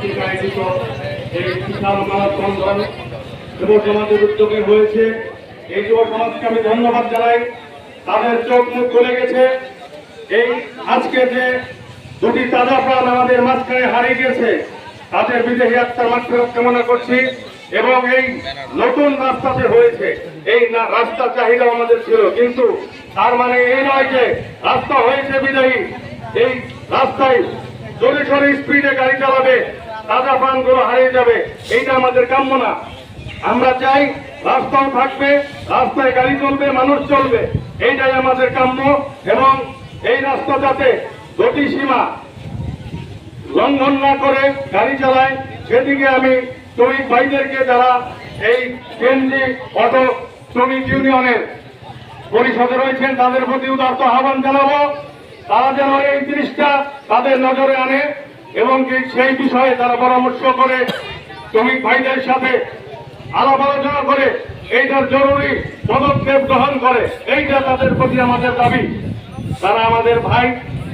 কর্তৃক আয়োজিত এই বিশাল মানববন্ধন যুব সমাজের উদ্যোগে হয়েছে এই যুব সমাজকে আমি ধন্যবাদ জানাই তাদের চোখ মুখ খুলে গেছে এই আজকে যে দুটি তাজা প্রাণ আমাদের মাঝখানে হারিয়ে গেছে তাদের বিদেহী আত্মার মাত্র কামনা করছি এবং এই নতুন রাস্তাতে হয়েছে এই রাস্তা চাহিদা আমাদের ছিল কিন্তু তার মানে এই নয় যে রাস্তা হয়েছে বিদায়ী এই রাস্তায় জোরে সোরে স্পিডে গাড়ি চালাবে তাজা প্রাণগুলো হারিয়ে যাবে। এইটা আমাদের কাম্য না। আমরা চাই রাস্তাও থাকবে, রাস্তায় গাড়ি চলবে, মানুষ চলবে। এইটাই আমাদের কাম্য এবং এই রাস্তা যাতে গতি সীমা লঙ্ঘন না করে গাড়ি চালায়, সেদিকে আমি শ্রমিক ভাইদেরকে যারা এই কেন্দ্রিক অটো শ্রমিক ইউনিয়নের পরিষদে রয়েছেন, তাদের প্রতি উদার্ত আহ্বান জানাব। তারা যেন এই জিনিসটা তাদের নজরে আনে। এবং কি সেই বিষয়ে তারা পরামর্শ করে, শ্রমিক ভাইদের সাথে আলাপ আলোচনা করে, এইটার জরুরি পদক্ষেপ গ্রহণ করে। এইটা তাদের প্রতি আমাদের দাবি। তারা আমাদের ভাই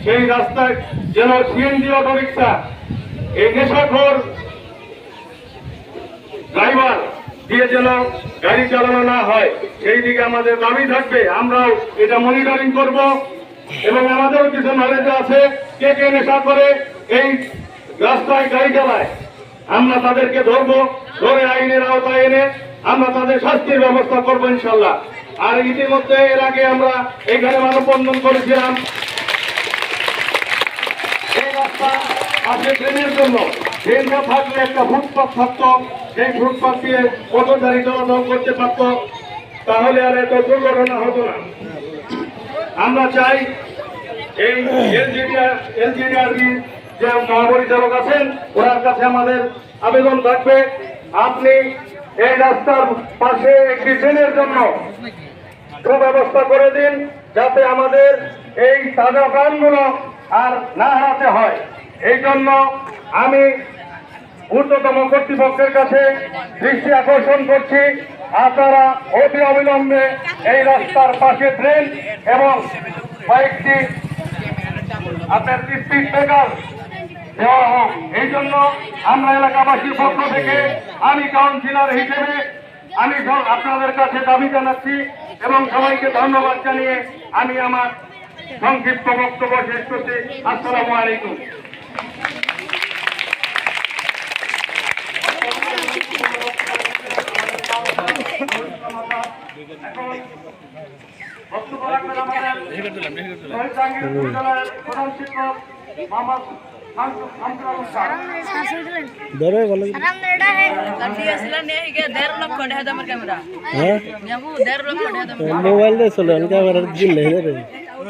সেই রাস্তায় যেন সিএনজি অটো রিক্সা এই নেশাখোর ড্রাইভার দিয়ে যেন গাড়ি চালানো না হয়, সেই দিকে আমাদের দাবি থাকবে। আমরাও এটা মনিটরিং করব এবং আমাদেরও কিছু নলেজ আছে, কে কে নেশা করে এই রাস্তায় গাড়ি চালায়। আমরা তাদেরকে ধরবো, ধরে আইনের আওতায় এনে আমরা তাদের শাস্তির ব্যবস্থা করব ইনশাল্লাহ। আর ইতিমধ্যে এর আগে আমরা এখানে মানববন্ধন করেছিলাম। এই রাস্তা আছে ট্রেনের জন্য। ট্রেন না থাকলে একটা ফুটপাথ থাকতো। সেই ফুটপাথ দিয়ে পথচারী চলাচল করতে পারত। তাহলে আর এত দুর্ঘটনা হতো না। আমরা চাই এই এলজিডিআর এলজিডিআরবি যে মহাপরিচালক আছেন, ওনার কাছে আমাদের আবেদন থাকবে। আপনি এই রাস্তার পাশে একটি ট্রেনের জন্য সুব্যবস্থা করে দিন, যাতে আমাদের এই তাজা প্রাণগুলো আর না হারাতে হয়। এই জন্য আমি ঊর্ধ্বতম কর্তৃপক্ষের কাছে দৃষ্টি আকর্ষণ করছি। আপনারা অতি অবিলম্বে এই রাস্তার পাশে ট্রেন এবং কয়েকটি আপনার স্পিড দেওয়া হোক। এই জন্য আমরা এলাকাবাসীর পক্ষ থেকে আমি কাউন্সিলর হিসেবে আমি আপনাদের কাছে দাবি জানাচ্ছি এবং সবাইকে ধন্যবাদ জানিয়ে আমি আমার সংক্ষিপ্ত বক্তব্য শেষ করছি। আসসালামু আলাইকুম। প্রধান শিক্ষক মোহাম্মদ ದೊರೆ ಬಲ್ಲ ಆರಾಮ್ ನಡ ಹೇ ಕಡ್ಡಿ ಅಸಲ ನೇ ಹೀಗೆ ದೇರ್ ಲೋಕ ಕೊಂಡೆ ಹದ ಮರ ಕ್ಯಾಮೆರಾ ಹೇ ನಾವು ದೇರ್ ಲೋಕ ಕೊಂಡೆ ಹದ ಮೊಬೈಲ್ ದೇ ಸಲ ಅನ್ಕಾ ಬರದಿಲ್ಲ ಹೇ